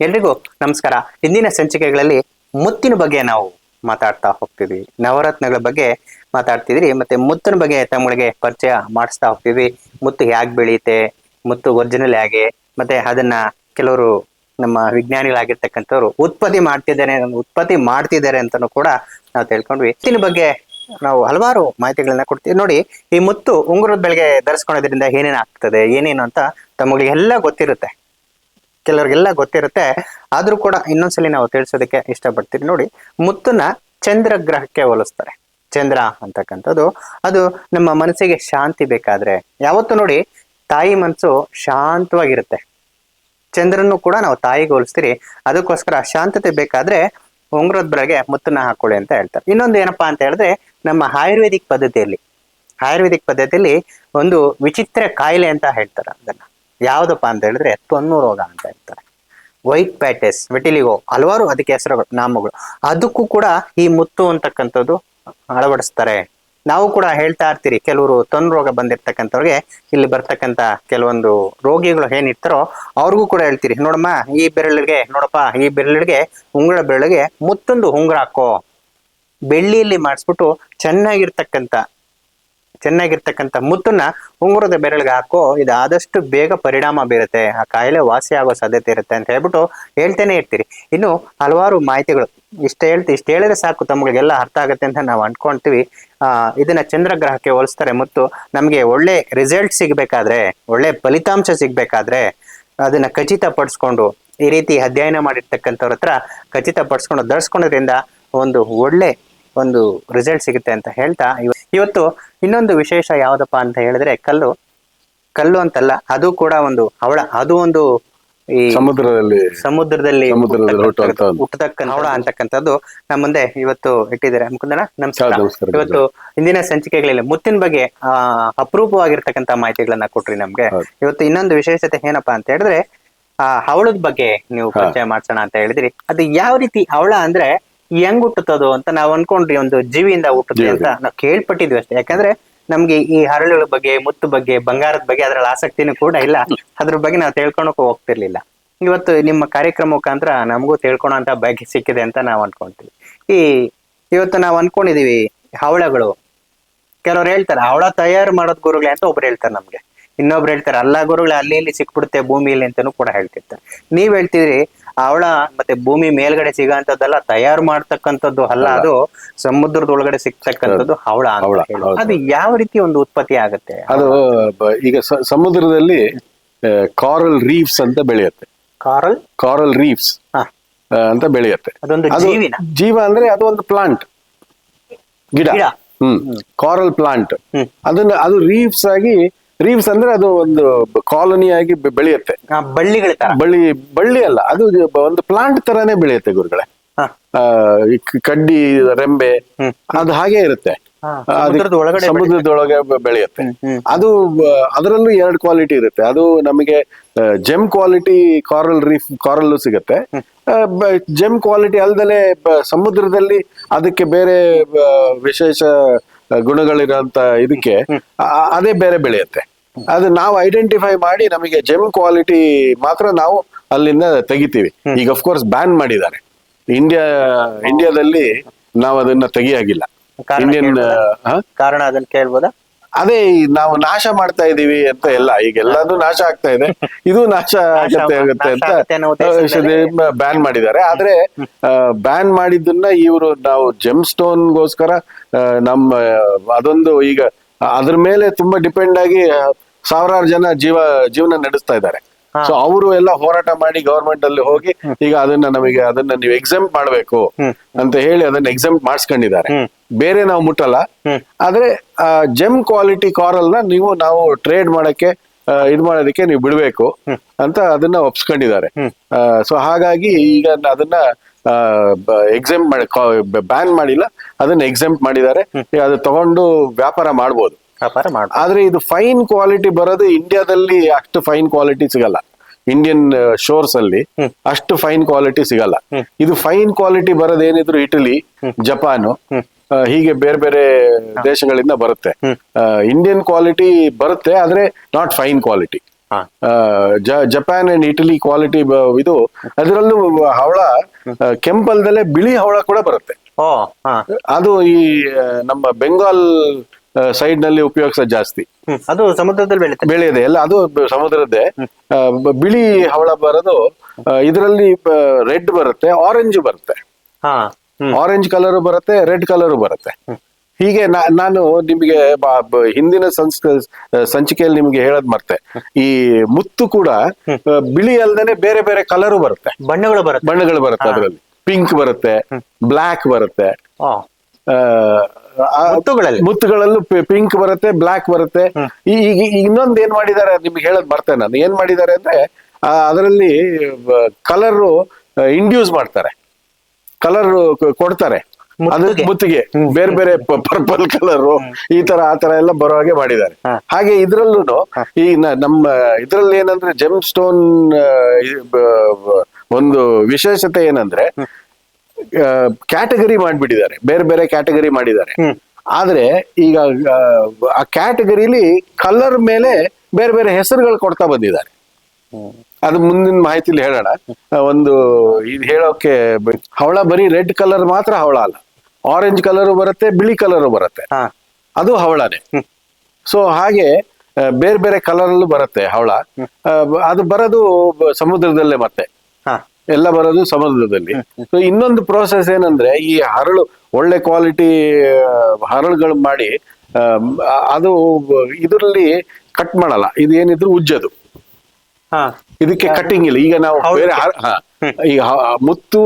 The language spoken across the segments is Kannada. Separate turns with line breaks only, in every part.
ಎಲ್ರಿಗೂ ನಮಸ್ಕಾರ. ಹಿಂದಿನ ಸಂಚಿಕೆಗಳಲ್ಲಿ ಮುತ್ತಿನ ಬಗ್ಗೆ ನಾವು ಮಾತಾಡ್ತಾ ಹೋಗ್ತಿದ್ವಿ ನವರತ್ನಗಳ ಬಗ್ಗೆ ಮಾತಾಡ್ತಿದ್ರಿ ಮತ್ತೆ ಮುತ್ತಿನ ಬಗ್ಗೆ ತಮ್ಮಗಳಿಗೆ ಪರಿಚಯ ಮಾಡಿಸ್ತಾ ಹೋಗ್ತಿದ್ವಿ ಮುತ್ತು ಹೇಗೆ ಬೆಳೆಯುತ್ತೆ ಮುತ್ತು ಒರಿಜಿನಲ್ ಹೇಗೆ ಮತ್ತೆ ಅದನ್ನ ಕೆಲವರು ನಮ್ಮ ವಿಜ್ಞಾನಿಗಳಾಗಿರ್ತಕ್ಕಂಥವ್ರು ಉತ್ಪತ್ತಿ ಮಾಡ್ತಿದ್ದಾರೆ ಉತ್ಪತ್ತಿ ಮಾಡ್ತಿದ್ದಾರೆ ಅಂತಲೂ ಕೂಡ ನಾವು ತಿಳ್ಕೊಂಡ್ವಿ. ಮುತ್ತಿನ ಬಗ್ಗೆ ನಾವು ಹಲವಾರು ಮಾಹಿತಿಗಳನ್ನ ಕೊಡ್ತೀವಿ. ನೋಡಿ, ಈ ಮುತ್ತು ಉಂಗುರದ ಬೆಳೆಗೆ ಧರಿಸ್ಕೊಳೋದ್ರಿಂದ ಏನೇನು ಆಗ್ತದೆ ಏನೇನು ಅಂತ ತಮ್ಮಗಳಿಗೆ ಎಲ್ಲ ಗೊತ್ತಿರುತ್ತೆ. ಕೆಲವರಿಗೆಲ್ಲ ಗೊತ್ತಿರುತ್ತೆ. ಆದ್ರೂ ಕೂಡ ಇನ್ನೊಂದ್ಸಲಿ ನಾವು ತಿಳಿಸೋದಕ್ಕೆ ಇಷ್ಟಪಡ್ತೀವಿ ನೋಡಿ, ಮುತ್ತನ್ನ ಚಂದ್ರ ಗ್ರಹಕ್ಕೆ ಹೋಲಿಸ್ತಾರೆ. ಚಂದ್ರ ಅಂತಕ್ಕಂಥದ್ದು. ಅದು ನಮ್ಮ ಮನಸ್ಸಿಗೆ ಶಾಂತಿ ಬೇಕಾದ್ರೆ. ಯಾವತ್ತು ನೋಡಿ, ತಾಯಿ ಮನಸ್ಸು ಶಾಂತವಾಗಿರುತ್ತೆ. ಚಂದ್ರನ್ನು ಕೂಡ ನಾವು ತಾಯಿಗೆ ಹೋಲಿಸ್ತೀರಿ. ಅದಕ್ಕೋಸ್ಕರ ಶಾಂತತೆ ಬೇಕಾದ್ರೆ ಉಂಗುರದ ಬೆಳಗ್ಗೆ ಮುತ್ತನ್ನ ಹಾಕೊಳ್ಳಿ ಅಂತ ಹೇಳ್ತಾರೆ. ಇನ್ನೊಂದು ಏನಪ್ಪಾ ಅಂತ ಹೇಳಿದ್ರೆ, ನಮ್ಮ ಆಯುರ್ವೇದಿಕ್ ಪದ್ಧತಿಯಲ್ಲಿ ಆಯುರ್ವೇದಿಕ್ ಪದ್ಧತಿಯಲ್ಲಿ ಒಂದು ವಿಚಿತ್ರ ಕಾಯಿಲೆ ಅಂತ ಹೇಳ್ತಾರೆ ಅದನ್ನ. ಯಾವ್ದಪ್ಪ ಅಂತ ಹೇಳಿದ್ರೆ ತೊನ್ನು ರೋಗ ಅಂತ ಹೇಳ್ತಾರೆ. ವೈಟ್ ಪ್ಯಾಟೆಸ್ ವಿಟಿಲಿಗೋ ಹಲವಾರು ಅದಕ್ಕೆ ಹೆಸರುಗಳು ನಾಮಗಳು. ಅದಕ್ಕೂ ಕೂಡ ಈ ಮುತ್ತು ಅಂತಕ್ಕಂಥದ್ದು ಅಳವಡಿಸ್ತಾರೆ. ನಾವು ಕೂಡ ಹೇಳ್ತಾ ಇರ್ತೀರಿ, ಕೆಲವರು ತೊನ್ ರೋಗ ಬಂದಿರ್ತಕ್ಕಂಥವ್ರಿಗೆ ಇಲ್ಲಿ ಬರ್ತಕ್ಕಂಥ ಕೆಲವೊಂದು ರೋಗಿಗಳು ಏನಿರ್ತಾರೋ ಅವ್ರಿಗೂ ಕೂಡ ಹೇಳ್ತೀರಿ, ನೋಡಮ್ಮ, ಈ ಬೆರಳಿಗೆ, ನೋಡಪ್ಪ, ಈ ಬೆರಳಿಗೆ, ಉಂಗುರ ಬೆರಳಿಗೆ ಮುತ್ತೊಂದು ಉಂಗುರ ಹಾಕೋ. ಬೆಳ್ಳಿಯಲ್ಲಿ ಮಾಡಿಸ್ಬಿಟ್ಟು ಚೆನ್ನಾಗಿರ್ತಕ್ಕಂಥ ಚೆನ್ನಾಗಿರ್ತಕ್ಕಂಥ ಮುತ್ತನ್ನ ಉಂಗುರದ ಬೆರಳಿಗೆ ಹಾಕೋ ಇದು ಆದಷ್ಟು ಬೇಗ ಪರಿಣಾಮ ಬೀರುತ್ತೆ. ಆ ಕಾಯಿಲೆ ವಾಸಿ ಆಗೋ ಸಾಧ್ಯತೆ ಇರುತ್ತೆ ಅಂತ ಹೇಳ್ಬಿಟ್ಟು ಹೇಳ್ತೇನೆ ಇರ್ತೀರಿ. ಇನ್ನು ಹಲವಾರು ಮಾಹಿತಿಗಳು. ಇಷ್ಟ ಹೇಳ್ತಿ, ಇಷ್ಟ ಹೇಳಿದ್ರೆ ಸಾಕು, ತಮ್ಗಳಿಗೆಲ್ಲ ಅರ್ಥ ಆಗುತ್ತೆ ಅಂತ ನಾವು ಅನ್ಕೊಂತೀವಿ. ಇದನ್ನ ಚಂದ್ರಗ್ರಹಕ್ಕೆ ಹೋಲಿಸ್ತಾರೆ ಮತ್ತು ನಮಗೆ ಒಳ್ಳೆ ರಿಸಲ್ಟ್ ಸಿಗ್ಬೇಕಾದ್ರೆ, ಒಳ್ಳೆ ಫಲಿತಾಂಶ ಸಿಗಬೇಕಾದ್ರೆ ಅದನ್ನ ಖಚಿತಪಡಿಸ್ಕೊಂಡು, ಈ ರೀತಿ ಅಧ್ಯಯನ ಮಾಡಿರ್ತಕ್ಕಂಥವ್ರ ಹತ್ರ ಖಚಿತಪಡಿಸ್ಕೊಂಡು ಧರಿಸ್ಕೊಳೋದ್ರಿಂದ ಒಂದು ಒಳ್ಳೆ ಒಂದು ರಿಸಲ್ಟ್ ಸಿಗುತ್ತೆ ಅಂತ ಹೇಳ್ತಾ ಇವ- ಇವತ್ತು ಇನ್ನೊಂದು ವಿಶೇಷ ಯಾವುದಪ್ಪ ಅಂತ ಹೇಳಿದ್ರೆ ಕಲ್ಲು. ಕಲ್ಲು ಅಂತಲ್ಲ ಅದು ಕೂಡ ಒಂದು ಹವಳ ಅದು ಒಂದು ಈ
ಸಮುದ್ರದಲ್ಲಿ
ಸಮುದ್ರದಲ್ಲಿ ಹುಟ್ಟತಕ್ಕಂಥ- ಹವಳ ಅಂತಕ್ಕಂಥದ್ದು ನಮ್ಮ ಮುಂದೆ ಇವತ್ತು ಇಟ್ಟಿದ್ದಾರೆ. ಮುಕುಂದನ ನಮಸ್ಕಾರ. ಇವತ್ತು ಇಂದಿನ ಸಂಚಿಕೆಗಳಲ್ಲಿ ಮುತ್ತಿನ ಬಗ್ಗೆ ಆ ಅಪರೂಪವಾಗಿರ್ತಕ್ಕಂಥ ಮಾಹಿತಿಗಳನ್ನ ಕೊಟ್ರಿ ನಮ್ಗೆ. ಇವತ್ತು ಇನ್ನೊಂದು ವಿಶೇಷತೆ ಏನಪ್ಪಾ ಅಂತ ಹೇಳಿದ್ರೆ ಆ ಹವಳದ ಬಗ್ಗೆ ನೀವು. ಪರಿಚಯ ಮಾಡ್ಸೋಣ ಅಂತ ಹೇಳಿದ್ರಿ. ಅದು ಯಾವ ರೀತಿ ಹವಳ ಅಂದ್ರೆ ಹೆಂಗ್ ಹುಟ್ಟುತ್ತದೋ ಅಂತ ನಾವ್ ಅನ್ಕೊಂಡ್ರಿ ಒಂದು ಜೀವಿಯಿಂದ ಹುಟ್ಟುತ್ತೆ ಅಂತ ನಾವ್ ಕೇಳ್ಪಟ್ಟಿದ್ವಿ ಅಷ್ಟೇ. ಯಾಕಂದ್ರೆ ನಮ್ಗೆ ಈ ಹರಳುಗಳ ಬಗ್ಗೆ ಮುತ್ತು ಬಗ್ಗೆ ಬಂಗಾರದ ಬಗ್ಗೆ ಅದ್ರಲ್ಲಿ ಆಸಕ್ತಿನೂ ಕೂಡ ಇಲ್ಲ. ಅದ್ರ ಬಗ್ಗೆ ನಾವು ತಿಳ್ಕೊಳಕ್ ಹೋಗ್ತಿರ್ಲಿಲ್ಲ. ಇವತ್ತು ನಿಮ್ಮ ಕಾರ್ಯಕ್ರಮ ಮುಖಾಂತರ ನಮಗೂ ತಿಳ್ಕೊಳೋ ಅಂತ ಭಾಗ್ಯ ಸಿಕ್ಕಿದೆ ಅಂತ ನಾವು ಅನ್ಕೊಂತೀವಿ. ಈ ಇವತ್ತು ನಾವು ಅನ್ಕೊಂಡಿದೀವಿ ಹವಳಗಳು. ಕೆಲವ್ರು ಹೇಳ್ತಾರೆ ಹವಳ ತಯಾರು ಮಾಡೋದ್ ಗುರುಗಳೇ ಅಂತ ಒಬ್ರು ಹೇಳ್ತಾರೆ ನಮ್ಗೆ. ಇನ್ನೊಬ್ರು ಹೇಳ್ತಾರೆ ಅಲ್ಲ ಗುರುಗಳೇ ಅಲ್ಲಿ ಇಲ್ಲಿ ಸಿಕ್ಬಿಡುತ್ತೆ ಭೂಮಿಯಲ್ಲಿ ಅಂತಾನು ಕೂಡ ಹೇಳ್ತಿರ್ತಾರೆ. ನೀವ್ ಹೇಳ್ತಿದ್ರಿ ಹವಳ ಮತ್ತೆ ಭೂಮಿ ಮೇಲ್ಗಡೆ ಸಿಗಂತದ್ದೆಲ್ಲ ತಯಾರು ಮಾಡ್ತಕ್ಕಂಥದ್ದು ಅಲ್ಲ ಅದು ಸಮುದ್ರದ ಒಳಗಡೆ ಸಿಗ್ತಕ್ಕಂಥದ್ದು ಅವಳ
ಹವಳ.
ಅದು ಯಾವ ರೀತಿ ಒಂದು ಉತ್ಪತ್ತಿ ಆಗುತ್ತೆ?
ಅದು ಈಗ ಸಮುದ್ರದಲ್ಲಿ ಕಾರಲ್ ರೀಫ್ಸ್ ಅಂತ ಬೆಳೆಯುತ್ತೆ.
ಕಾರಲ್?
ಕಾರಲ್ ರೀಫ್ಸ್
ಹಾ.
ಅಂತ ಬೆಳೆಯುತ್ತೆ. ಜೀವ ಅಂದ್ರೆ ಅದು ಒಂದು ಪ್ಲಾಂಟ್ ಗಿಡ. ಹ್ಮ್. ಕಾರಲ್ ಪ್ಲಾಂಟ್
ಹ್ಮ್.
ಅದನ್ನ ಅದು ರೀಫ್ಸ್ ಆಗಿ ರೀಫ್ಸ್ ಅಂದ್ರೆ ಅದು ಒಂದು ಕಾಲೋನಿ ಆಗಿ ಬೆಳೆಯುತ್ತೆ.
ಬಳ್ಳಿಗಳ
ಬಳ್ಳಿ ಬಳ್ಳಿ ಅಲ್ಲ ಅದು ಒಂದು ಪ್ಲಾಂಟ್ ತರಾನೇ ಬೆಳೆಯುತ್ತೆ ಗುರುಗಳೇ. ಕಡ್ಡಿ ರೆಂಬೆ ಅದು ಹಾಗೆ ಇರುತ್ತೆ. ಸಮುದ್ರದೊಳಗೆ ಬೆಳೆಯುತ್ತೆ. ಅದು ಅದರಲ್ಲೂ ಎರಡು ಕ್ವಾಲಿಟಿ ಇರುತ್ತೆ. ಅದು ನಮಗೆ ಜೆಮ್ ಕ್ವಾಲಿಟಿ ಕಾರಲ್ ರೀಫ್ ಕಾರಲ್ಲೂ ಸಿಗುತ್ತೆ. ಜೆಮ್ ಕ್ವಾಲಿಟಿ ಅಲ್ದಲೆ ಸಮುದ್ರದಲ್ಲಿ ಅದಕ್ಕೆ ಬೇರೆ ವಿಶೇಷ ಗುಣಗಳಿರೋಂತ ಇದಕ್ಕೆ ಅದೇ ಬೇರೆ ಬೆಳೆಯುತ್ತೆ. ಅದು ನಾವು ಐಡೆಂಟಿಫೈ ಮಾಡಿ ನಮಗೆ ಜೆಮ್ ಕ್ವಾಲಿಟಿ ಮಾತ್ರ ನಾವು ಅಲ್ಲಿಂದ ತೆಗಿತೀವಿ. ಈಗ ಅಫ್ಕೋರ್ಸ್ ಬ್ಯಾನ್ ಮಾಡಿದ್ದಾರೆ. ಇಂಡಿಯಾ ಇಂಡಿಯಾದಲ್ಲಿ ನಾವು ಅದನ್ನ ತೆಗಿಯಾಗಿಲ್ಲ.
ಕಾರಣ
ಇಂಡಿಯನ್
ಕಾರಣ ಅದನ್ನ ಕೇಳ್ಬೋದಾ?
ಅದೇ ನಾವು ನಾಶ ಮಾಡ್ತಾ ಇದೀವಿ ಅಂತ ಎಲ್ಲ ಈಗ ಎಲ್ಲಾನು ನಾಶ ಆಗ್ತಾ ಇದೆ. ಇದು ನಾಶ ಆಗತ್ತೆ ಆಗುತ್ತೆ
ಅಂತ
ಬ್ಯಾನ್ ಮಾಡಿದ್ದಾರೆ. ಆದ್ರೆ ಬ್ಯಾನ್ ಮಾಡಿದ್ದನ್ನ ಇವರು ನಾವು ಜೆಮ್ ಸ್ಟೋನ್ ಗೋಸ್ಕರ ನಮ್ಮ ಅದೊಂದು ಈಗ ಅದ್ರ ಮೇಲೆ ತುಂಬಾ ಡಿಪೆಂಡ್ ಆಗಿ ಸಾವಿರಾರು ಜನ ಜೀವ ಜೀವನ ನಡೆಸ್ತಾ ಇದ್ದಾರೆ. ಸೊ ಅವರು ಎಲ್ಲ ಹೋರಾಟ ಮಾಡಿ ಗವರ್ಮೆಂಟ್ ಅಲ್ಲಿ ಹೋಗಿ ಈಗ ಅದನ್ನ ನಮಗೆ ಅದನ್ನ ನೀವು ಎಕ್ಸಾಮ್ ಮಾಡ್ಬೇಕು ಅಂತ ಹೇಳಿ ಅದನ್ನ ಎಕ್ಸಾಮ್ ಮಾಡಿಸ್ಕೊಂಡಿದ್ದಾರೆ. ಬೇರೆ ನಾವು ಮುಟ್ಟಲ್ಲ. ಆದ್ರೆ ಜೆಮ್ ಕ್ವಾಲಿಟಿ ಕಾರ್ನ ನೀವು ನಾವು ಟ್ರೇಡ್ ಮಾಡಕ್ಕೆ ಇದ್ ಮಾಡೋದಕ್ಕೆ ನೀವು ಬಿಡ್ಬೇಕು ಅಂತ ಅದನ್ನ ಒಪ್ಸ್ಕೊಂಡಿದ್ದಾರೆ. ಸೊ ಹಾಗಾಗಿ ಈಗ ಅದನ್ನ ಎಕ್ಸಾಮ್ ಮಾಡಿ ಬ್ಯಾನ್ ಮಾಡಿಲ್ಲ. ಅದನ್ನ ಎಕ್ಸಾಮ್ ಮಾಡಿದ್ದಾರೆ. ಅದು ತಗೊಂಡು ವ್ಯಾಪಾರ ಮಾಡ್ಬೋದು.
ವ್ಯಾಪಾರ ಮಾಡ
ಆದ್ರೆ ಇದು ಫೈನ್ ಕ್ವಾಲಿಟಿ ಬರೋದು ಇಂಡಿಯಾದಲ್ಲಿ ಅಷ್ಟು ಫೈನ್ ಕ್ವಾಲಿಟಿ ಸಿಗಲ್ಲ. ಇಂಡಿಯನ್ ಶೋರ್ಸ್ ಅಲ್ಲಿ ಅಷ್ಟು ಫೈನ್ ಕ್ವಾಲಿಟಿ ಸಿಗಲ್ಲ. ಇದು ಫೈನ್ ಕ್ವಾಲಿಟಿ ಬರೋದೇನಿದ್ರು ಇಟಲಿ ಜಪಾನು ಹೀಗೆ ಬೇರೆ ಬೇರೆ ದೇಶಗಳಿಂದ ಬರುತ್ತೆ. ಇಂಡಿಯನ್ ಕ್ವಾಲಿಟಿ ಬರುತ್ತೆ ಆದ್ರೆ not fine quality Japan and Italy quality ಇದು ಅದರಲ್ಲೂ ಹವಳ ಕೆಂಪಲ್ದಲ್ಲೇ ಬಿಳಿ ಹವಳ ಕೂಡ ಬರುತ್ತೆ. ಅದು ಈ ನಮ್ಮ ಬೆಂಗಾಲ್ ಸೈಡ್ನಲ್ಲಿ ಉಪಯೋಗಿಸ ಜಾಸ್ತಿ.
ಅದು ಸಮುದ್ರದಲ್ಲಿ ಬೆಳೀತದೆ.
ಬೆಳೆಯದೆ ಎಲ್ಲ ಅದು ಸಮುದ್ರದ್ದೇ. ಆ, ಬ- ಬಿಳಿ ಹವಳ ಬರೋದು ಇದರಲ್ಲಿ ರೆಡ್ ಬರುತ್ತೆ ಆರೆಂಜ್ ಬರುತ್ತೆ.
ಹಾ ಹ್ಮ್.
ಆರೆಂಜ್ ಕಲರ್ ಬರುತ್ತೆ ರೆಡ್ ಕಲರ್ ಬರುತ್ತೆ. ಹೀಗೆ ನಾ- ನಾನು ನಿಮಗೆ ಬ- ಬ- ಹಿಂದಿನ ಸಂಸ್ ಸಂಚಿಕೆಯಲ್ಲಿ ನಿಮಗೆ ಹೇಳದ್ ಮರ್ತೆ. ಈ ಮುತ್ತು ಕೂಡ ಆ, ಬಿಳಿ ಅಲ್ದೇನೆ ಬೇರೆ ಬೇರೆ ಕಲರು ಬರುತ್ತೆ.
ಬಣ್ಣಗಳು ಬರುತ್ತೆ.
ಬಣ್ಣಗಳು ಬರುತ್ತೆ ಅದರಲ್ಲಿ. ಪಿಂಕ್ ಬರುತ್ತೆ ಬ್ಲ್ಯಾಕ್ ಬರುತ್ತೆ. ಆ.
ಮುತ್ತುಗಳಲ್ಲಿ.
ಮುತ್ತುಗಳಲ್ಲೂ ಪಿಂಕ್ ಬರುತ್ತೆ ಬ್ಲಾಕ್ ಬರುತ್ತೆ. ಈ- ಈಗ ಇನ್ನೊಂದು ಏನ್ ಮಾಡಿದ್ದಾರೆ ನಿಮ್ಗೆ ಹೇಳೋದ್ ಬರ್ತೇನೆ ನಾನು. ಏನ್ ಮಾಡಿದ್ದಾರೆ ಅಂದ್ರೆ ಅದರಲ್ಲಿ ಕಲರ್ ಇಂಡ್ಯೂಸ್ ಮಾಡ್ತಾರೆ. ಕಲರ್ ಕೊಡ್ತಾರೆ. ಅದು
ಮುತ್ತಿಗೆ.
ಮುತ್ತಿಗೆ. ಬೇರೆ ಬೇರೆ ಪರ್ಪಲ್ ಕಲರ್ ಈ ತರ ಆ ತರ ಎಲ್ಲ ಬರೋ ಹಾಗೆ ಮಾಡಿದ್ದಾರೆ. ಹಾಗೆ ಇದ್ರಲ್ಲೂ ಈ ನಮ್ಮ ಇದ್ರಲ್ಲಿ ಏನಂದ್ರೆ ಜೆಮ್ ಸ್ಟೋನ್ ಒಂದು ವಿಶೇಷತೆ ಏನಂದ್ರೆ ಕ್ಯಾಟಗರಿ ಮಾಡಿಬಿಟ್ಟಿದ್ದಾರೆ. ಬೇರೆ ಬೇರೆ ಕ್ಯಾಟಗರಿ ಮಾಡಿದ್ದಾರೆ. ಆದ್ರೆ ಈಗ ಆ, ಕ್ಯಾಟಗರಿಲಿ ಕಲರ್ ಮೇಲೆ ಬೇರೆ ಬೇರೆ ಹೆಸರುಗಳು ಕೊಡ್ತಾ ಬಂದಿದ್ದಾರೆ. ಅದು ಮುಂದಿನ ಮಾಹಿತಿಲಿ ಹೇಳೋಣ. ಒಂದು ಇದು ಹೇಳೋಕೆ ಹವಳ ಬರೀ ರೆಡ್ ಕಲರ್ ಮಾತ್ರ ಹವಳ ಅಲ್ಲ. ಆರೆಂಜ್ ಕಲರ್ ಬರುತ್ತೆ ಬಿಳಿ ಕಲರ್ ಬರುತ್ತೆ. ಅದು ಹವಳನೇ. ಸೊ ಹಾಗೆ ಬೇರೆ ಬೇರೆ ಕಲರ್ ಅಲ್ಲೂ ಬರುತ್ತೆ ಹವಳ. ಅದು ಬರೋದು ಸಮುದ್ರದಲ್ಲೇ ಮತ್ತೆ. ಎಲ್ಲ ಬರೋದು ಸಮುದ್ರದಲ್ಲಿ. ಸೊ ಇನ್ನೊಂದು ಪ್ರೋಸೆಸ್ ಏನಂದ್ರೆ ಈ ಹರಳು ಒಳ್ಳೆ ಕ್ವಾಲಿಟಿ ಹರಳುಗಳು ಮಾಡಿ ಅದು ಇದರಲ್ಲಿ ಕಟ್ ಮಾಡಲ್ಲ. ಇದು ಏನಿದ್ರು ಉಜ್ಜದು ಇದಕ್ಕೆ ಕಟ್ಟಿಂಗ್ ಇಲ್ಲ. ಈಗ ನಾವು ಬೇರೆ. ಈಗ ಮುತ್ತು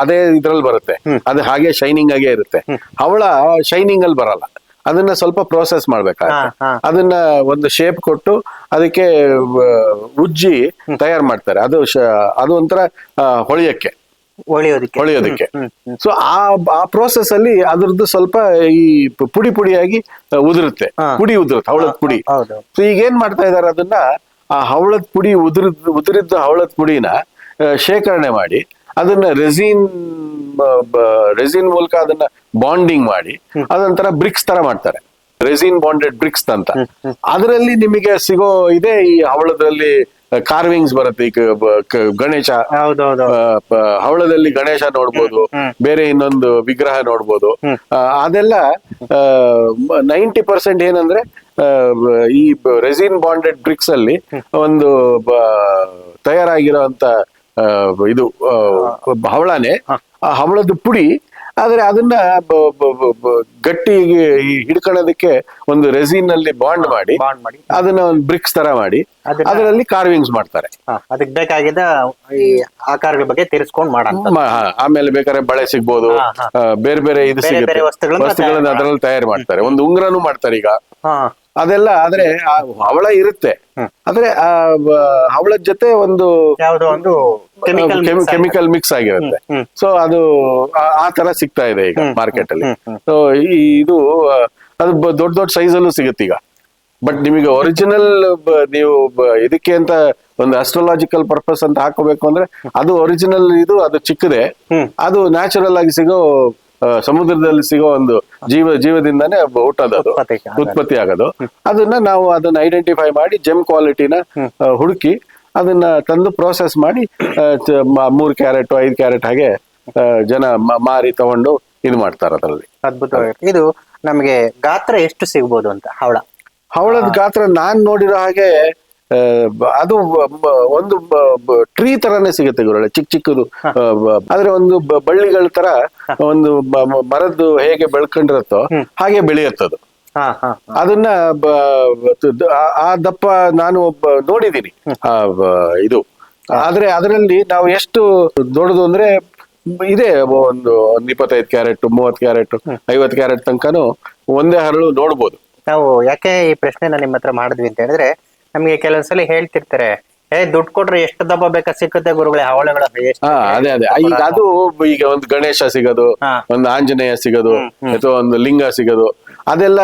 ಅದೇ ಇದ್ರಲ್ಲಿ ಬರುತ್ತೆ. ಅದು ಹಾಗೆ ಶೈನಿಂಗ್ ಆಗೇ ಇರುತ್ತೆ. ಅವಳ ಶೈನಿಂಗ್ ಅಲ್ಲಿ ಬರಲ್ಲ. ಅದನ್ನ ಸ್ವಲ್ಪ ಪ್ರೋಸೆಸ್ ಮಾಡ್ಬೇಕಾಗುತ್ತೆ.
ಹಾ.
ಅದನ್ನ ಒಂದು ಶೇಪ್ ಕೊಟ್ಟು ಅದಕ್ಕೆ ಉಜ್ಜಿ ತಯಾರು ಮಾಡ್ತಾರೆ. ಅದು ಅದು ಒಂಥರ ಹೊಳಿಯಕ್ಕೆ. ಹೊಳಿಯೋದಕ್ಕೆ.
ಹೊಳೆಯೋದಕ್ಕೆ.
ಸೊ ಆ ಆ ಪ್ರೋಸೆಸ್ ಅಲ್ಲಿ ಅದ್ರದ್ದು ಸ್ವಲ್ಪ ಈ ಪುಡಿ ಪುಡಿಯಾಗಿ ಉದುರುತ್ತೆ. ಪುಡಿ ಉದುರುತ್ತೆ ಹವಳದ ಪುಡಿ.
ಹೌದು.
ಸೊ ಈಗ ಏನ್ ಮಾಡ್ತಾ ಇದಾರೆ ಅದನ್ನ ಆ ಹವಳದ ಪುಡಿ ಉದುರಿದ್ ಉದುರಿದ್ದ ಹವಳದ ಪುಡಿನ ಶೇಖರಣೆ ಮಾಡಿ ಅದನ್ನ ರೆಸಿನ್ ರೆಸಿನ್ ಮೂಲಕ ಅದನ್ನ ಬಾಂಡಿಂಗ್ ಮಾಡಿ ಅದೊಂಥರ ಬ್ರಿಕ್ಸ್ ತರ ಮಾಡ್ತಾರೆ. ರೆಸಿನ್ ಬಾಂಡೆಡ್ ಬ್ರಿಕ್ಸ್ ಅಂತ. ಅದರಲ್ಲಿ ನಿಮಗೆ ಸಿಗೋ ಇದೆ ಈ ಹವಳದಲ್ಲಿ ಕಾರ್ವಿಂಗ್ಸ್ ಬರುತ್ತೆ. ಈ ಗಣೇಶ ಹವಳದಲ್ಲಿ ಗಣೇಶ ನೋಡ್ಬೋದು. ಬೇರೆ ಇನ್ನೊಂದು ವಿಗ್ರಹ ನೋಡ್ಬೋದು. ಅದೆಲ್ಲ ನೈಂಟಿ ಪರ್ಸೆಂಟ್ ಏನಂದ್ರೆ ಈ ರೆಸಿನ್ ಬಾಂಡೆಡ್ ಬ್ರಿಕ್ಸ್ ಅಲ್ಲಿ ಒಂದು ತಯಾರಾಗಿರೋ ಅಂತ ಇದು ಹವಳನೆ ಆ ಹವಳದ ಪುಡಿ ಆದ್ರೆ ಅದನ್ನ ಗಟ್ಟಿ ಹಿಡ್ಕೊಳ್ಳೋದಕ್ಕೆ ಒಂದು ರೆಸಿನ್ನಲ್ಲಿ ಬಾಂಡ್ ಮಾಡಿ. ಅದನ್ನ ಒಂದು ಬ್ರಿಕ್ಸ್ ತರ ಮಾಡಿ ಅದರಲ್ಲಿ ಕಾರ್ವಿಂಗ್ಸ್ ಮಾಡ್ತಾರೆ.
ಅದಕ್ಕೆ ಅದಕ್ ಬೇಕಾಗಿದ್ದ ಈ ಆಕಾರಗಳ ಬಗ್ಗೆ ತೀರಿಸ್ಕೊಂಡು
ಮಾಡ ಆಮೇಲೆ ಬೇಕಾದ್ರೆ ಬಳೆ ಸಿಗ್ಬೋದು. ಬೇರೆ ಬೇರೆ ಇದು ಸಿಗುತ್ತೆ.
ವಸ್ತುಗಳನ್ನ
ಅದರಲ್ಲಿ ತಯಾರು ಮಾಡ್ತಾರೆ. ಒಂದು ಉಂಗ್ರನು ಮಾಡ್ತಾರೆ ಈಗ. ಅದೆಲ್ಲ ಆದ್ರೆ ಆ ಹವಳ ಇರುತ್ತೆ. ಆದ್ರೆ ಆ ಹವಳದ ಜೊತೆ ಒಂದು
ಯಾವ್ದೋ ಒಂದು ಕೆಮಿಕಲ್
ಕೆಮಿಕಲ್ ಮಿಕ್ಸ್ ಆಗಿರುತ್ತೆ. ಸೊ ಅದು ಆ- ತರ ಸಿಗ್ತಾ ಇದೆ ಈಗ ಮಾರ್ಕೆಟ್ ಅಲ್ಲಿ ಸೊ ಇದು ಅದು ದೊಡ್ಡ ದೊಡ್ಡ ಸೈಜ್ ಅಲ್ಲೂ ಸಿಗುತ್ತೆ ಈಗ. ಬಟ್ ನಿಮಗೆ ಒರಿಜಿನಲ್ ನೀವು ಇದಕ್ಕೆ ಅಂತ ಒಂದು ಅಸ್ಟ್ರಾಲಜಿಕಲ್ ಪರ್ಪಸ್ ಅಂತ ಹಾಕೋಬೇಕು ಅಂದ್ರೆ ಅದು ಒರಿಜಿನಲ್ ಇದು ಅದು ಚಿಕ್ಕದೆ. ಅದು ನ್ಯಾಚುರಲ್ ಆಗಿ ಸಿಗೋ ಸಮುದ್ರದಲ್ಲಿ ಸಿಗೋ ಒಂದು ಜೀವ ಜೀವದಿಂದಾನೇ ಹುಟ್ಟೋದು ಅದು
ಉತ್ಪತ್ತಿ ಆಗೋದು.
ಉತ್ಪತ್ತಿ ಆಗೋದು. ಅದನ್ನ ನಾವು ಅದನ್ನ ಐಡೆಂಟಿಫೈ ಮಾಡಿ ಜೆಮ್ ಕ್ವಾಲಿಟಿನ ಹುಡುಕಿ ಅದನ್ನ ತಂದು ಪ್ರೋಸೆಸ್ ಮಾಡಿ ಮೂರ್ ಕ್ಯಾರೆಟ್ ಐದು ಕ್ಯಾರೆಟ್ ಹಾಗೆ ಜನ ಮಾರಿ ತಗೊಂಡು ಇದು ಮಾಡ್ತಾರೆ ಅದರಲ್ಲಿ.
ಅದ್ಭುತವಾಗಿ. ಇದು ನಮಗೆ ಗಾತ್ರ ಎಷ್ಟು ಸಿಗ್ಬೋದು ಅಂತ ಹವಳ?
ಹವಳದ ಗಾತ್ರ ನಾನ್ ನೋಡಿರೋ ಹಾಗೆ ಅದು ಒಂದು ಟ್ರೀ ತರಾನೇ ಸಿಗುತ್ತೆ ಗುರುಳೆ ಚಿಕ್ಕ ಚಿಕ್ಕದು. ಆದ್ರೆ ಒಂದು ಬಳ್ಳಿಗಳ ತರ ಒಂದು ಮರದ್ದು ಹೇಗೆ ಬೆಳ್ಕೊಂಡಿರುತ್ತೋ ಹಾಗೆ ಬೆಳೆಯುತ್ತದು ಅದನ್ನ ಆ- ದಪ್ಪ ನಾನು ಒಬ್ಬ ನೋಡಿದ್ದೀನಿ. ಇದು. ಆದ್ರೆ ಅದರಲ್ಲಿ ನಾವು ಎಷ್ಟು ದೊಡ್ಡದು ಅಂದ್ರೆ ಇದೆ ಒಂದು ಒಂದ್ ಇಪ್ಪತ್ತೈದು ಕ್ಯಾರೆಟ್ ಮೂವತ್ ಕ್ಯಾರೆಟ್ ಐವತ್ ಕ್ಯಾರೆಟ್ ತನಕನು ಒಂದೇ ಹರಳು ನೋಡ್ಬೋದು.
ನಾವು ಯಾಕೆ ಈ ಪ್ರಶ್ನೆನ ನಿಮ್ಮ ಹತ್ರ ಮಾಡಿದ್ವಿ ಅಂತ ಹೇಳಿದ್ರೆ ನಮಗೆ ಕೆಲವೊಂದ್ಸಲಿ ಹೇಳ್ತಿರ್ತಾರೆ ಏ ದುಡ್ಡು ಕೊಟ್ರೆ ಎಷ್ಟು ದಬ್ಬ ಬೇಕಾ ಸಿಕ್ಕುತ್ತೆ ಗುರುಗಳೇ? ಹವಳಗಳ
ಹಾ ಅದೇ ಅದೇ. ಈಗ ಅದು ಈಗ ಒಂದು ಗಣೇಶ ಸಿಗೋದು
ಹಾ.
ಒಂದು ಆಂಜನೇಯ ಸಿಗೋದು ಅಥವಾ ಒಂದು ಲಿಂಗ ಸಿಗೋದು ಅದೆಲ್ಲ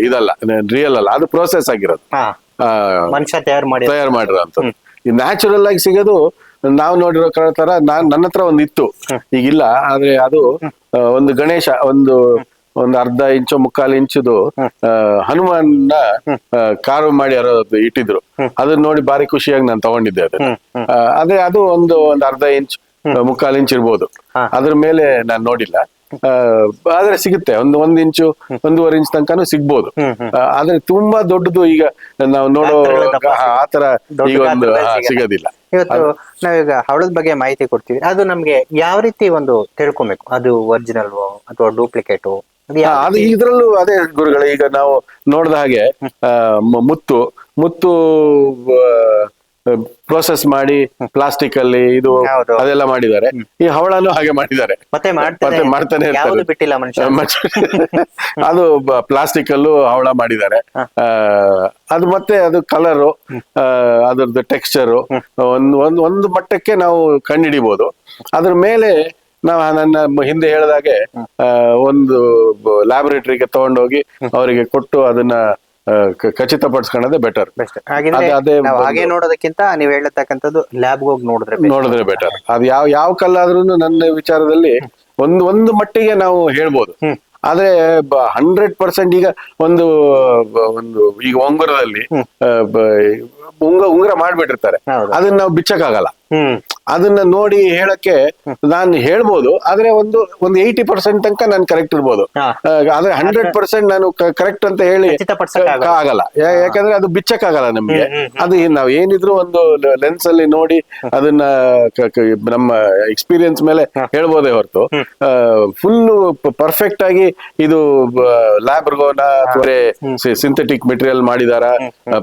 ಇದಲ್ಲ ರಿಯಲ್ ಅಲ್ಲ ಅದು ಪ್ರೋಸೆಸ್ ಆಗಿರೋದು.
ಹಾ.
ಆ,
ಮನುಷ್ಯ ತಯಾರು ಮಾಡಿ
ತಯಾರು ಮಾಡಿರೋಂಥ ಈ ನ್ಯಾಚುರಲ್ ಆಗಿ ಸಿಗೋದು ನಾವು ನೋಡಿರೋ ತರ ನಾನ್ ನನ್ನ ಹತ್ರ ಒಂದು ಇತ್ತು. ಈಗಿಲ್ಲ ಆದ್ರೆ ಅದು ಆ, ಒಂದು ಗಣೇಶ ಒಂದು ಒಂದು ಅರ್ಧ ಇಂಚು ಮುಕ್ಕಾಲು ಇಂಚುದು ಹನುಮಾನ್ನ ಕಾರ್ವ್ ಕಾರು ಮಾಡಿ ಯಾರೋ ಇಟ್ಟಿದ್ರು. ಅದನ್ನ ನೋಡಿ ಬಾರಿ ಖುಷಿಯಾಗಿ ನಾನು ತಗೊಂಡಿದ್ದೆ ಅದನ್ನ. ಅದೇ ಅದು ಒಂದು ಒಂದು ಅರ್ಧ ಇಂಚ್ ಮುಕ್ಕಾಲು ಇಂಚ್ ಇರ್ಬೋದು. ಅದ್ರ ಮೇಲೆ ನಾನು ನೋಡಿಲ್ಲ. ಆದ್ರೆ ಸಿಗುತ್ತೆ. ಒಂದು ಒಂದ್ ಇಂಚು ಒಂದೂವರೆ ಇಂಚ್ ತನಕನೂ ಸಿಗ್ಬೋದು. ಆದ್ರೆ ತುಂಬಾ ದೊಡ್ಡದು ಈಗ ನಾವು ನೋಡೋ ಆತರ ತರ ಈಗ ಒಂದು. ಸಿಗೋದಿಲ್ಲ.
ಇವತ್ತು ನಾವೀಗ ಹವಳದ ಬಗ್ಗೆ ಮಾಹಿತಿ ಕೊಡ್ತೀವಿ. ಅದು ನಮ್ಗೆ ಯಾವ ರೀತಿ ಒಂದು ತಿಳ್ಕೊಬೇಕು? ಅದು ಒರಿಜಿನಲ್ ಅಥವಾ ಡೂಪ್ಲಿಕೇಟು ಅದು
ಇದ್ರಲ್ಲೂ ಅದೇ ಗುರುಗಳೇ ಈಗ ನಾವು ನೋಡಿದ ಹಾಗೆ ಮುತ್ತು ಮುತ್ತು ಪ್ರೋಸೆಸ್ ಮಾಡಿ ಪ್ಲಾಸ್ಟಿಕ್ ಅಲ್ಲಿ ಇದು ಅದೆಲ್ಲ ಮಾಡಿದ್ದಾರೆ. ಈ ಹವಳನು ಹಾಗೆ ಮಾಡಿದ್ದಾರೆ.
ಮತ್ತೆ ಮಾಡ್ತಾನೆ. ಬಿಟ್ಟಿಲ್ಲ
ಅದು ಪ್ಲಾಸ್ಟಿಕ್ ಅಲ್ಲೂ ಹವಳ ಮಾಡಿದ್ದಾರೆ. ಆ, ಅದು ಮತ್ತೆ ಅದು ಕಲರು ಅದ್ರದ್ದು ಟೆಕ್ಸ್ಚರು ಒಂದು ಒಂದು ಒಂದು ಮಟ್ಟಕ್ಕೆ ನಾವು ಕಂಡುಹಿಡಿಬಹುದು ಅದ್ರ ಮೇಲೆ ನಾವು ನನ್ನ ಹಿಂದೆ ಹೇಳಿದಾಗೆ ಒಂದು ಲ್ಯಾಬೊರೇಟರಿಗೆ ತಗೊಂಡೋಗಿ ಅವರಿಗೆ ಕೊಟ್ಟು ಅದನ್ನ ಖಚಿತಪಡಿಸ್ಕೊಳ್ಳೋದೇ ಬೆಟರ್
ಹಾಗೆ ನೋಡೋದಕ್ಕಿಂತ ನೀವು ಹೇಳತಕ್ಕಂಥದ್ದು ಲ್ಯಾಬ್ ಹೋಗಿ ನೋಡಿದ್ರೆ.
ನೋಡಿದ್ರೆ ಬೆಟರ್ ಅದು ಯಾವ ಯಾವ ಕಲ್ಲಾದ್ರೂ ನನ್ನ ವಿಚಾರದಲ್ಲಿ ಒಂದು ಒಂದು ಮಟ್ಟಿಗೆ ನಾವು ಹೇಳ್ಬೋದು. ಆದ್ರೆ ಹಂಡ್ರೆಡ್ ಪರ್ಸೆಂಟ್ ಈಗ ಒಂದು ಒಂದು ಈಗ ಉಂಗುರದಲ್ಲಿ ಉಂಗ ಉಂಗುರ ಮಾಡ್ಬಿಟ್ಟಿರ್ತಾರೆ. ಅದನ್ನ ನಾವು ಬಿಚ್ಚಕ್ಕಾಗಲ್ಲ. ಅದನ್ನ ನೋಡಿ ಹೇಳಕ್ಕೆ ನಾನು ಹೇಳ್ಬೋದು ಆದ್ರೆ ಒಂದು ಒಂದು ಏಯ್ಟಿ ಪರ್ಸೆಂಟ್ ತನಕ ನಾನು ಕರೆಕ್ಟ್ ಇರ್ಬೋದು. ಆದ್ರೆ ಹಂಡ್ರೆಡ್ ಪರ್ಸೆಂಟ್ ನಾನು ಕರೆಕ್ಟ್ ಅಂತ ಹೇಳಿ. ಆಗಲ್ಲ. ಯಾಕಂದ್ರೆ ಅದು ಬಿಚ್ಚಕ್ ಆಗಲ್ಲ ನಮ್ಗೆ ಅದು ನಾವು ಏನಿದ್ರು ಒಂದು ಲೆನ್ಸ್ ಅಲ್ಲಿ ನೋಡಿ ಅದನ್ನ ನಮ್ಮ ಎಕ್ಸ್ಪೀರಿಯನ್ಸ್ ಮೇಲೆ ಹೇಳ್ಬೋದೇ ಹೊರತು. ಫುಲ್ ಪರ್ಫೆಕ್ಟ್ ಆಗಿ ಇದು ಲ್ಯಾಬ್ ಅಥವಾ ಸಿಂಥೆಟಿಕ್ ಮೆಟೀರಿಯಲ್ ಮಾಡಿದಾರ?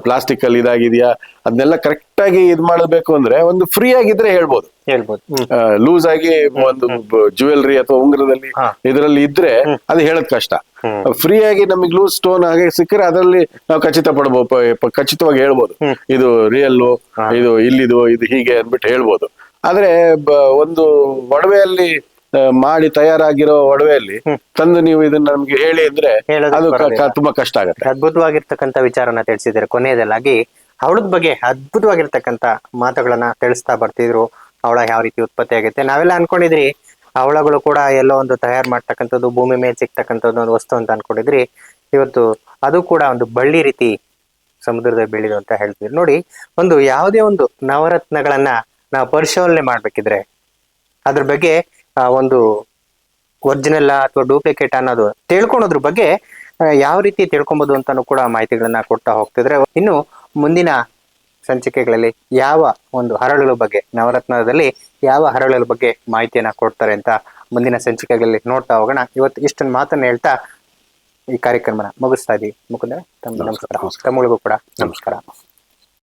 ಪ್ಲಾಸ್ಟಿಕ್ ಅಲ್ಲಿ ಇದಾಗಿದ್ಯಾ? ಅದನ್ನೆಲ್ಲ ಕರೆಕ್ಟ್ ಆಗಿ ಇದ್ ಮಾಡಬೇಕು ಅಂದ್ರೆ ಒಂದು ಫ್ರೀ ಆಗಿದ್ರೆ ಹೇಳ್ಬೋದು.
ಹೇಳ್ಬೋದು.
ಲೂಸ್ ಆಗಿ ಒಂದು ಜುವೆಲ್ರಿ ಅಥವಾ ಉಂಗುರದಲ್ಲಿ. ಇದರಲ್ಲಿ ಇದ್ರೆ ಅದು ಹೇಳದ್ ಕಷ್ಟ. ಫ್ರೀ ಆಗಿ ನಮಗೆ ಲೂಸ್ ಸ್ಟೋನ್ ಹಾಗೆ ಸಿಕ್ಕರೆ ಅದರಲ್ಲಿ ನಾವು ಖಚಿತ ಪಡ್ಬೋದು ಪ- ಪ- ಖಚಿತವಾಗಿ ಹೇಳ್ಬೋದು. ಇದು ರಿಯಲ್ ಇದು ಇಲ್ಲಿದು ಇದು ಹೀಗೆ ಅಂದ್ಬಿಟ್ಟು ಹೇಳ್ಬೋದು. ಆದ್ರೆ ಒಂದು ಒಡವೆಯಲ್ಲಿ ಮಾಡಿ ತಯಾರಾಗಿರೋ ಒಡವೆಯಲ್ಲಿ ತಂದು ನೀವು ಇದನ್ನ ನಮ್ಗೆ ಹೇಳಿ ಅಂದ್ರೆ ಅದು. ತುಂಬಾ ಕಷ್ಟ ಆಗುತ್ತೆ.
ಅದ್ಭುತವಾಗಿರ್ತಕ್ಕಂಥ ವಿಚಾರನ ತಿಳಿಸಿದ್ರೆ ಕೊನೆಯದಲ್ಲಾಗಿ. ಅವಳದ ಬಗ್ಗೆ ಅದ್ಭುತವಾಗಿರ್ತಕ್ಕಂಥ ಮಾತುಗಳನ್ನ ತಿಳಿಸ್ತಾ ಬರ್ತಿದ್ರು. ಅವಳ ಯಾವ ರೀತಿ ಉತ್ಪತ್ತಿ ಆಗುತ್ತೆ? ನಾವೆಲ್ಲ ಅನ್ಕೊಂಡಿದ್ರಿ ಅವಳಗಳು ಕೂಡ ಎಲ್ಲೋ ಒಂದು ತಯಾರು ಮಾಡ್ತಕ್ಕಂಥದ್ದು ಭೂಮಿ ಮೇಲೆ ಸಿಗ್ತಕ್ಕಂಥದ್ದು ಒಂದು ವಸ್ತು ಅಂತ ಅನ್ಕೊಂಡಿದ್ರಿ. ಇವತ್ತು ಅದು ಕೂಡ ಒಂದು ಬಳ್ಳಿ ರೀತಿ ಸಮುದ್ರದ ಬೆಳೆದು ಅಂತ ಹೇಳ್ತೀವಿ. ನೋಡಿ ಒಂದು ಯಾವುದೇ ಒಂದು ನವರತ್ನಗಳನ್ನ ನಾವು ಪರಿಶೀಲನೆ ಮಾಡ್ಬೇಕಿದ್ರೆ ಅದ್ರ ಬಗ್ಗೆ ಆ, ಒಂದು ಒರಿಜಿನಲ್ ಅಥವಾ ಡೂಪ್ಲಿಕೇಟ್ ಅನ್ನೋದು ತಿಳ್ಕೊಳೋದ್ರ ಬಗ್ಗೆ ಯಾವ ರೀತಿ ತಿಳ್ಕೊಬೋದು ಅಂತಾನು ಕೂಡ ಮಾಹಿತಿಗಳನ್ನ ಕೊಡ್ತಾ ಹೋಗ್ತಿದ್ರೆ ಇನ್ನು ಮುಂದಿನ ಸಂಚಿಕೆಗಳಲ್ಲಿ ಯಾವ ಒಂದು ಹರಳುಗಳ ಬಗ್ಗೆ ನವರತ್ನದಲ್ಲಿ ಯಾವ ಹರಳುಗಳ ಬಗ್ಗೆ ಮಾಹಿತಿಯನ್ನ ಕೊಡ್ತಾರೆ ಅಂತ ಮುಂದಿನ ಸಂಚಿಕೆಗಳಲ್ಲಿ ನೋಡ್ತಾ ಹೋಗೋಣ. ಇವತ್ತು ಇಷ್ಟೊಂದು ಮಾತನ್ನ ಹೇಳ್ತಾ ಈ ಕಾರ್ಯಕ್ರಮನ ಮುಗಿಸ್ತಾ ಇದ್ದೀವಿ ಮುಕುಂದ ತಮ್ಮ ನಮಸ್ಕಾರ ತಮ್ಮಗಳಿಗೂ ಕೂಡ ನಮಸ್ಕಾರ.